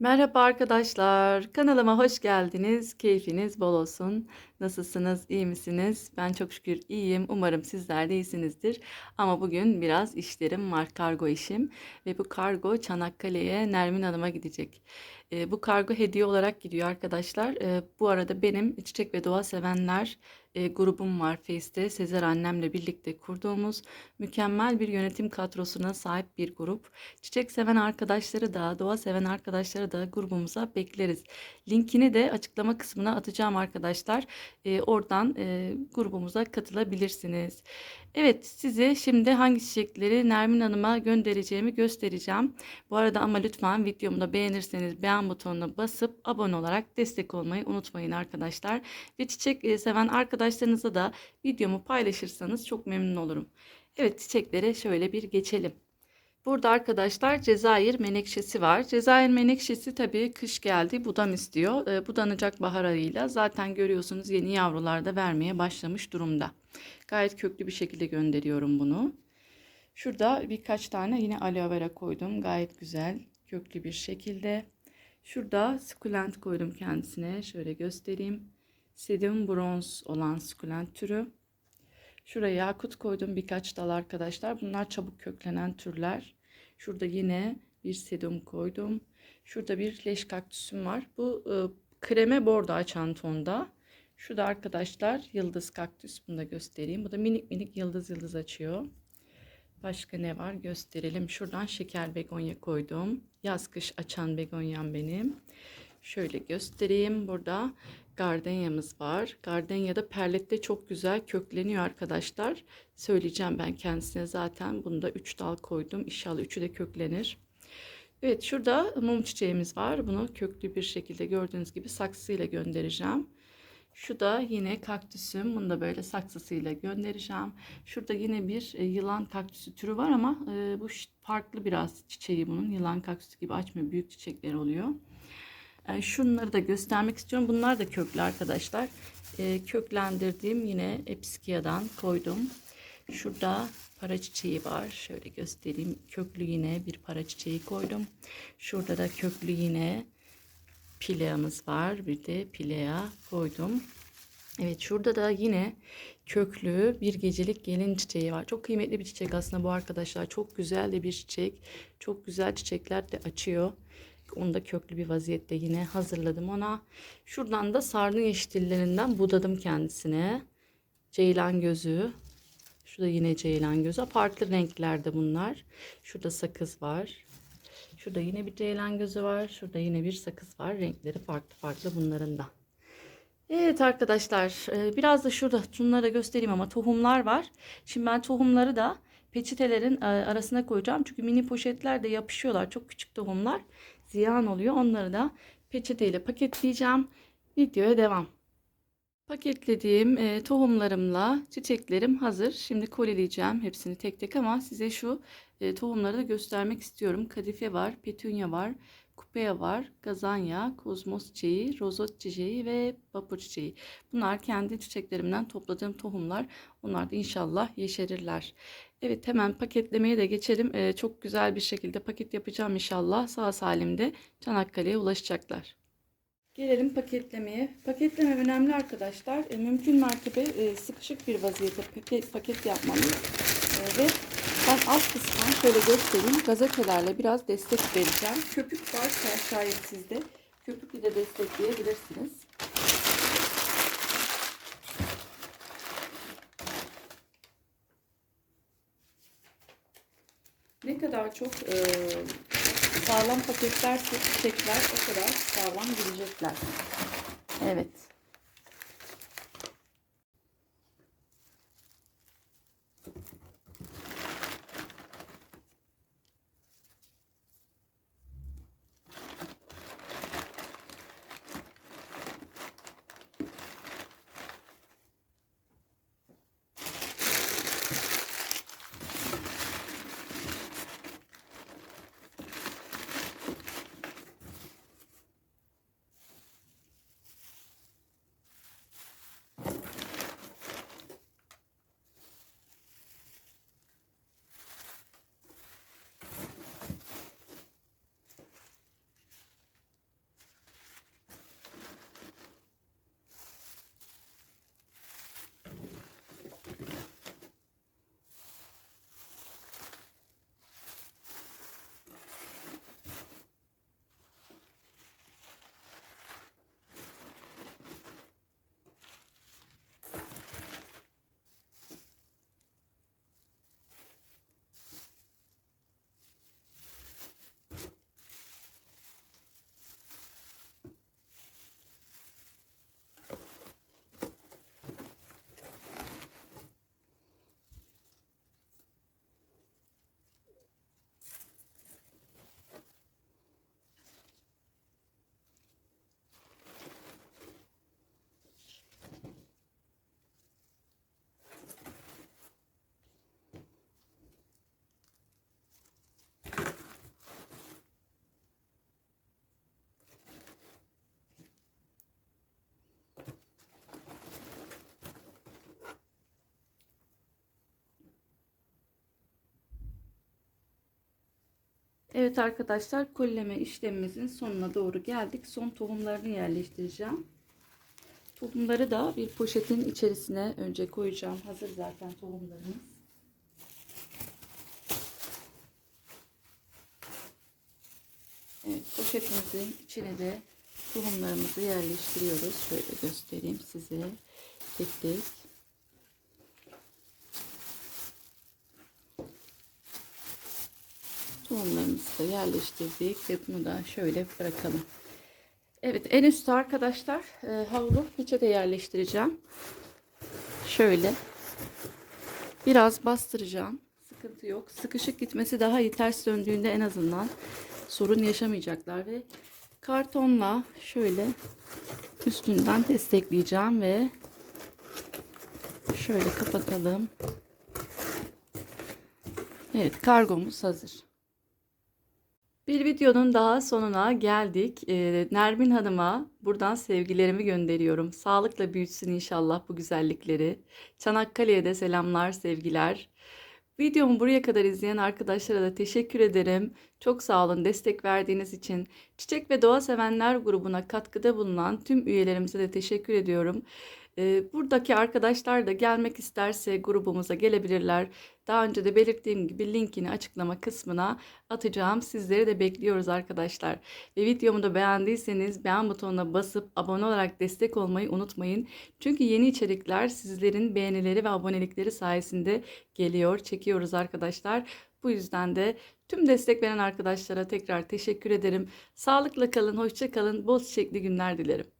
Merhaba arkadaşlar. Kanalıma hoş geldiniz. Keyfiniz bol olsun. Nasılsınız? İyi misiniz? Ben çok şükür iyiyim. Umarım sizler de iyisinizdir. Ama bugün biraz işlerim var. Kargo işim. Ve bu kargo Çanakkale'ye Nermin Hanım'a gidecek. E, bu kargo hediye olarak gidiyor arkadaşlar. E, bu arada benim çiçek ve doğa sevenler e, grubum var Face'te. Sezer annemle birlikte kurduğumuz mükemmel bir yönetim kadrosuna sahip bir grup. Çiçek seven arkadaşları da, doğa seven arkadaşları da grubumuza bekleriz. Linkini de açıklama kısmına atacağım arkadaşlar. E, oradan e, grubumuza katılabilirsiniz. Evet, size şimdi hangi çiçekleri Nermin Hanım'a göndereceğimi göstereceğim. Bu arada ama lütfen videomu da beğenirseniz beğen butonuna basıp abone olarak destek olmayı unutmayın arkadaşlar. Ve çiçek e, seven arkadaşlarınıza da videomu paylaşırsanız çok memnun olurum. Evet, çiçeklere şöyle bir geçelim. Burada arkadaşlar Cezayir menekşesi var. Cezayir menekşesi tabii kış geldi budam istiyor. E, budanacak bahar ayıyla zaten görüyorsunuz yeni yavrular da vermeye başlamış durumda. Gayet köklü bir şekilde gönderiyorum bunu. Şurada birkaç tane yine aloe vera koydum. Gayet güzel köklü bir şekilde. Şurada sukulent koydum kendisine. Şöyle göstereyim. Sedum bronz olan sukulent türü. Şuraya yakut koydum birkaç dal arkadaşlar. Bunlar çabuk köklenen türler. Şurada yine bir sedum koydum. Şurada bir leş kaktüsüm var. Bu e, kreme bordo açan tonda. Şu da arkadaşlar yıldız kaktüs. Bunu da göstereyim. Bu da minik minik yıldız yıldız açıyor. Başka ne var gösterelim. Şuradan şeker begonya koydum. Yaz kış açan begonyam benim. Şöyle göstereyim. Burada gardenyamız var. Gardenya da perlette çok güzel kökleniyor arkadaşlar. Söyleyeceğim ben kendisine zaten. Bunda 3 dal koydum. İnşallah üçü de köklenir. Evet şurada mum çiçeğimiz var. Bunu köklü bir şekilde gördüğünüz gibi saksıyla göndereceğim. Şu da yine kaktüsüm. Bunu da böyle saksısıyla göndereceğim. Şurada yine bir e, yılan kaktüsü türü var ama e, bu farklı biraz çiçeği bunun. Yılan kaktüsü gibi açmıyor. Büyük çiçekler oluyor. Yani şunları da göstermek istiyorum. Bunlar da köklü arkadaşlar. E, köklendirdiğim yine Episkia'dan koydum. Şurada para çiçeği var. Şöyle göstereyim. Köklü yine bir para çiçeği koydum. Şurada da köklü yine pileamız var. Bir de pilea koydum. Evet şurada da yine köklü bir gecelik gelin çiçeği var. Çok kıymetli bir çiçek aslında bu arkadaşlar. Çok güzel de bir çiçek. Çok güzel çiçekler de açıyor. Onu da köklü bir vaziyette yine hazırladım ona. Şuradan da sarnı yeşillerinden budadım kendisine. Ceylan gözü. Şurada yine ceylan gözü. Farklı renklerde bunlar. Şurada sakız var. Şurada yine bir ceylan gözü var. Şurada yine bir sakız var. Renkleri farklı farklı bunların da. Evet arkadaşlar e, biraz da şurada şunları da göstereyim ama tohumlar var. Şimdi ben tohumları da peçetelerin e, arasına koyacağım. Çünkü mini poşetler de yapışıyorlar. Çok küçük tohumlar ziyan oluyor. Onları da peçeteyle paketleyeceğim. Videoya devam. Paketlediğim e, tohumlarımla çiçeklerim hazır. Şimdi kolileyeceğim hepsini tek tek ama size şu e, tohumları da göstermek istiyorum. Kadife var, petunya var, kupea var, gazanya, kozmos çiçeği, rozot çiçeği ve vapur çiçeği. Bunlar kendi çiçeklerimden topladığım tohumlar. Onlar da inşallah yeşerirler. Evet hemen paketlemeye de geçelim. Ee, çok güzel bir şekilde paket yapacağım inşallah. Sağ salim de Çanakkale'ye ulaşacaklar. Gelelim paketlemeye. Paketleme önemli arkadaşlar. E, mümkün mertebe e, sıkışık bir vaziyette paket, paket yapmalıyız. E, ve ben alt kısmına şöyle göstereyim. Gazetelerle biraz destek vereceğim. Köpük varsa şayet sizde köpükle de destekleyebilirsiniz. Ne kadar çok e, sağlam paketlerse çiçekler o kadar sağlam gidecekler. Evet. Evet arkadaşlar kolleme işlemimizin sonuna doğru geldik. Son tohumlarını yerleştireceğim. Tohumları da bir poşetin içerisine önce koyacağım. Hazır zaten tohumlarımız. Evet poşetimizin içine de tohumlarımızı yerleştiriyoruz. Şöyle göstereyim size tek tek. Tohumlarımızı da yerleştirdik ve bunu da şöyle bırakalım. Evet en üstte arkadaşlar e, havlu peçete yerleştireceğim. Şöyle biraz bastıracağım. Sıkıntı yok. Sıkışık gitmesi daha iyi. Ters döndüğünde en azından sorun yaşamayacaklar ve kartonla şöyle üstünden destekleyeceğim ve şöyle kapatalım. Evet kargomuz hazır. Bir videonun daha sonuna geldik. Ee, Nermin Hanım'a buradan sevgilerimi gönderiyorum. Sağlıkla büyütsün inşallah bu güzellikleri. Çanakkale'ye de selamlar, sevgiler. Videomu buraya kadar izleyen arkadaşlara da teşekkür ederim. Çok sağ olun destek verdiğiniz için. Çiçek ve Doğa Sevenler grubuna katkıda bulunan tüm üyelerimize de teşekkür ediyorum. Buradaki arkadaşlar da gelmek isterse grubumuza gelebilirler. Daha önce de belirttiğim gibi linkini açıklama kısmına atacağım. Sizleri de bekliyoruz arkadaşlar. Ve videomu da beğendiyseniz beğen butonuna basıp abone olarak destek olmayı unutmayın. Çünkü yeni içerikler sizlerin beğenileri ve abonelikleri sayesinde geliyor, çekiyoruz arkadaşlar. Bu yüzden de tüm destek veren arkadaşlara tekrar teşekkür ederim. Sağlıkla kalın, hoşça kalın, bol çiçekli günler dilerim.